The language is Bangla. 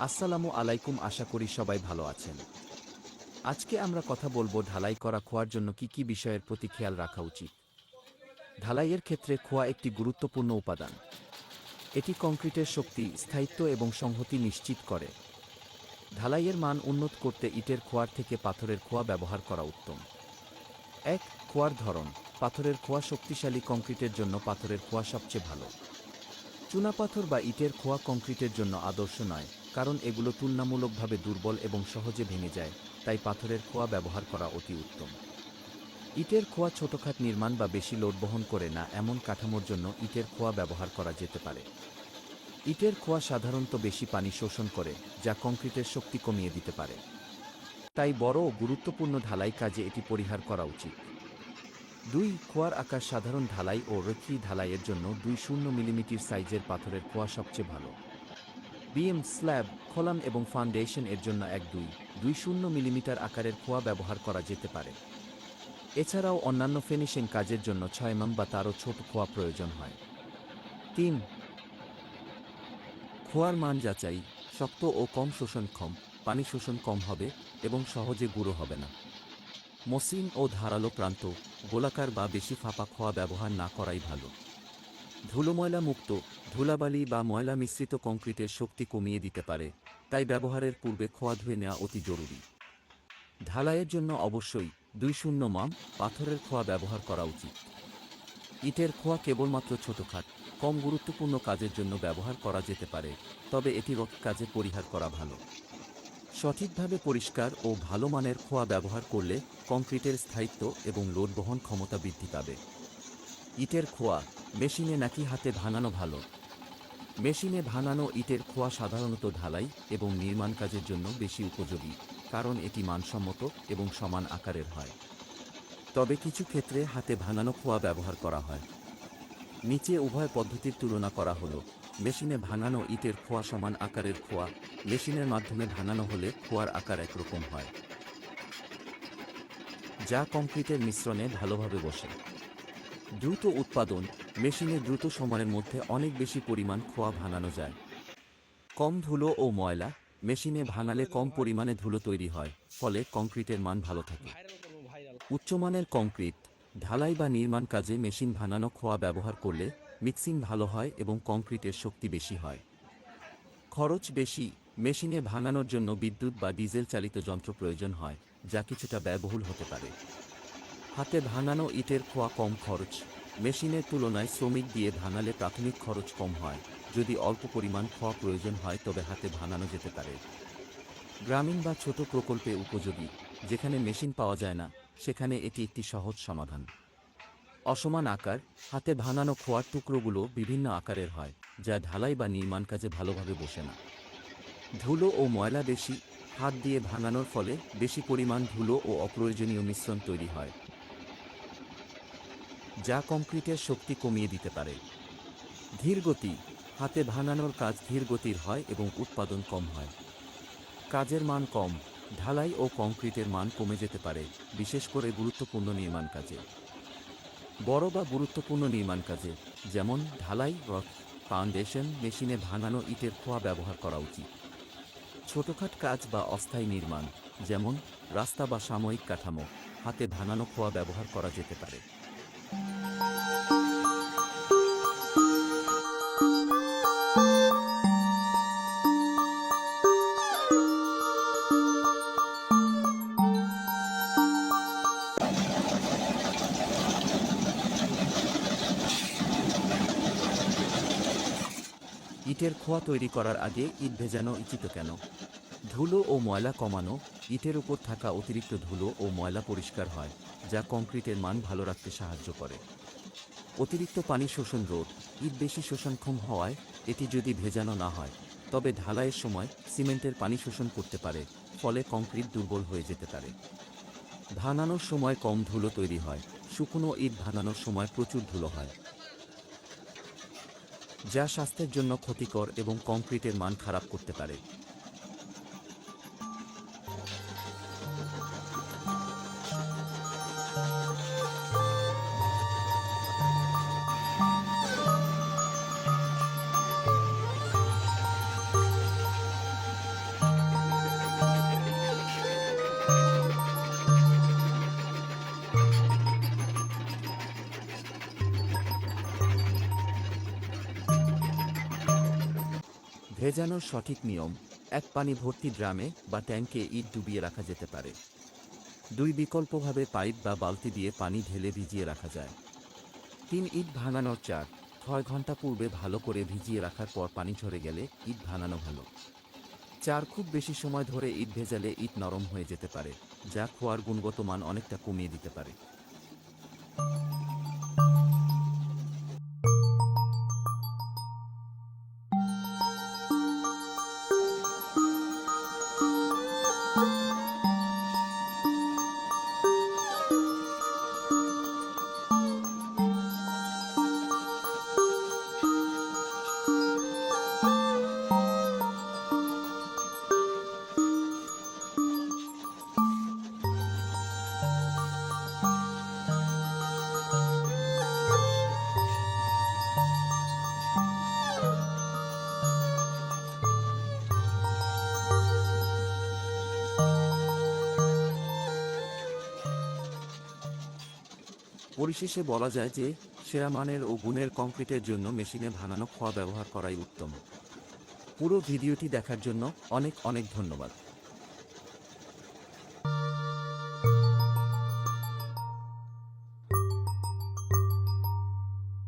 আসসালামু আলাইকুম, আশা করি সবাই ভালো আছেন। আজকে আমরা কথা বলব ঢালাই করা খোয়ার জন্য কি কি বিষয়ের প্রতি খেয়াল রাখা উচিত। ঢালাইয়ের ক্ষেত্রে খোয়া একটি গুরুত্বপূর্ণ উপাদান। এটি কংক্রিটের শক্তি, স্থায়িত্ব এবং সংহতি নিশ্চিত করে। ঢালাইয়ের মান উন্নত করতে ইটের খোয়ার থেকে পাথরের খোয়া ব্যবহার করা উত্তম। এক, খোয়ার ধরন। পাথরের খোয়া শক্তিশালী কংক্রিটের জন্য পাথরের খোয়া সবচেয়ে ভালো। চুনাপাথর বা ইটের খোয়া কংক্রিটের জন্য আদর্শ নয়। কারণ এগুলো তুলনামূলকভাবে দুর্বল এবং সহজে ভেঙে যায়, তাই পাথরের খোয়া ব্যবহার করা অতি উত্তম। ইটের খোয়া ছোটখাট নির্মাণ বা বেশি লোড বহন করে না এমন কাঠামোর জন্য ইটের খোয়া ব্যবহার করা যেতে পারে। ইটের খোয়া সাধারণত বেশি পানি শোষণ করে, যা কংক্রিটের শক্তি কমিয়ে দিতে পারে। তাই বড় ও গুরুত্বপূর্ণ ঢালাই কাজে এটি পরিহার করা উচিত। দুই, খোয়ার আকার সাধারণ ঢালাই ও রক্ষী ঢালাইয়ের জন্য দুই শূন্য মিলিমিটির সাইজের পাথরের খোয়া সবচেয়ে ভালো। বিএম স্ল্যাব, খোলাম এবং ফাউন্ডেশন এর জন্য এক দুই দুই শূন্য মিলিমিটার আকারের খোয়া ব্যবহার করা যেতে পারে। এছাড়াও অন্যান্য ফিনিশিং কাজের জন্য ছয় এমএম বা তারও ছোট খোয়া প্রয়োজন হয়। তিন, খোয়ার মান যাচাই, শক্ত ও কম শোষণক্ষম পানি শোষণ কম হবে এবং সহজে গুঁড়ো হবে না। মসৃণ ও ধারালো প্রান্ত, গোলাকার বা বেশি ফাঁপা খোয়া ব্যবহার না করাই ভালো। ধুলো ময়লা মুক্ত, ধুলাবালি বা ময়লা মিশ্রিত কংক্রিটের শক্তি কমিয়ে দিতে পারে, তাই ব্যবহারের পূর্বে খোয়া ধুয়ে নেওয়া অতি জরুরি। ঢালাইয়ের জন্য অবশ্যই দুই শূন্য মাম পাথরের খোয়া ব্যবহার করা উচিত। ইটের খোয়া কেবলমাত্র ছোটখাট, কম গুরুত্বপূর্ণ কাজের জন্য ব্যবহার করা যেতে পারে, তবে এটি রক কাজে পরিহার করা ভালো। সঠিকভাবে পরিষ্কার ও ভালো মানের খোয়া ব্যবহার করলে কংক্রিটের স্থায়িত্ব এবং লোড বহন ক্ষমতা বৃদ্ধি পাবে। ইটের খোয়া মেশিনে নাকি হাতে ভাঙানো ভালো। মেশিনে ভাঙানো ইটের খোয়া সাধারণত ঢালাই এবং নির্মাণ কাজের জন্য বেশি উপযোগী, কারণ এটি মানসম্মত এবং সমান আকারের হয়। তবে কিছু ক্ষেত্রে হাতে ভাঙানো খোয়া ব্যবহার করা হয়। নিচে উভয় পদ্ধতির তুলনা করা হলো। মেশিনে ভাঙানো ইটের খোয়া সমান আকারের খোয়া, মেশিনের মাধ্যমে ভাঙানো হলে খোয়ার আকার একরকম হয়। যা কংক্রিটের মিশ্রণে ভালোভাবে বসে। দ্রুত উৎপাদন মেশিনে দ্রুত সময়ের মধ্যে অনেক বেশি পরিমাণ খোয়া ভাঙানো যায়। কম ধুলো ও ময়লা মেশিনে ভাঙালে কম পরিমাণে ধুলো তৈরি হয়, ফলে কংক্রিটের মান ভালো থাকে। উচ্চমানের কংক্রিট, ঢালাই বা নির্মাণ কাজে মেশিন ভাঙানো খোয়া ব্যবহার করলে মিক্সিং ভালো হয় এবং কংক্রিটের শক্তি বেশি হয়। খরচ বেশি, মেশিনে ভাঙানোর জন্য বিদ্যুৎ বা ডিজেল চালিত যন্ত্র প্রয়োজন হয়, যা কিছুটা ব্যয়বহুল হতে পারে। হাতে ভাঙানো ইটের খোয়া কম খরচ। মেশিনের তুলনায় শ্রমিক দিয়ে ভাঙালে প্রাথমিক খরচ কম হয়। যদি অল্প পরিমাণ খোয়া প্রয়োজন হয়, তবে হাতে ভাঙানো যেতে পারে। গ্রামীণ বা ছোট প্রকল্পে উপযোগী, যেখানে মেশিন পাওয়া যায় না, সেখানে এটি একটি সহজ সমাধান। অসমান আকার, হাতে ভাঙানো খোয়ার টুকরোগুলো বিভিন্ন আকারের হয়, যা ঢালাই বা নির্মাণ কাজে ভালোভাবে বসে না। ধুলো ও ময়লা বেশি, হাত দিয়ে ভাঙানোর ফলে বেশি পরিমাণ ধুলো ও অপ্রয়োজনীয় মিশ্রণ তৈরি হয়। যা কংক্রিটের শক্তি কমিয়ে দিতে পারে। ধীর গতি, হাতে ভাঙানোর কাজ ধীর গতির হয় এবং উৎপাদন কম হয়। কাজের মান কম, ঢালাই ও কংক্রিটের মান কমে যেতে পারে, বিশেষ করে গুরুত্বপূর্ণ নির্মাণ কাজে। বড় বা গুরুত্বপূর্ণ নির্মাণ কাজে, যেমন ঢালাই রথ ফাউন্ডেশন, মেশিনে ভাঙানো ইটের খোয়া ব্যবহার করা উচিত। ছোটখাট কাজ বা অস্থায়ী নির্মাণ, যেমন রাস্তা বা সাময়িক কাঠামো, হাতে ভাঙানো খোয়া ব্যবহার করা যেতে পারে। ইটের খোয়া তৈরি করার আগে ইট ভেজানো উচিত কেন? ধুলো ও ময়লা কমানো ইটের উপর থাকা অতিরিক্ত ধুলো ও ময়লা পরিষ্কার হয়, যা কংক্রিটের মান ভালো রাখতে সাহায্য করে। অতিরিক্ত পানি শোষণ রোধ, ইট বেশি শোষণক্ষম হওয়ায় এটি যদি ভেজানো না হয়, তবে ঢালাইয়ের সময় সিমেন্টের পানি শোষণ করতে পারে, ফলে কংক্রিট দুর্বল হয়ে যেতে পারে। ভাঙানোর সময় কম ধুলো তৈরি হয়, শুকনো ইট ভাঙানোর সময় প্রচুর ধুলো হয়। যা স্বাস্থ্যের জন্য ক্ষতিকর এবং কংক্রিটের মান খারাপ করতে পারে। ভেজানোর সঠিক নিয়ম, এক পানি ভর্তি ড্রামে বা ট্যাঙ্কে ইট ডুবিয়ে রাখা যেতে পারে। দুই বিকল্পভাবে পাইপ বা বালতি দিয়ে পানি ঢেলে ভিজিয়ে রাখা যায়। তিন, ইট ভাঙানোর চার, ছয় ঘণ্টা পূর্বে ভালো করে ভিজিয়ে রাখার পর পানি ঝরে গেলে ইট ভাঙানো ভালো। চার, খুব বেশি সময় ধরে ইট ভেজালে ইট নরম হয়ে যেতে পারে, যা খোয়ার গুণগত মান অনেকটা কমিয়ে দিতে পারে। পরিশেষে বলা যায় যে, সেরা মানের ও গুণের কংক্রিটের জন্য মেশিনে ভাঙানো খোয়া ব্যবহার করাই উত্তম। পুরো ভিডিওটি দেখার জন্য অনেক অনেক ধন্যবাদ।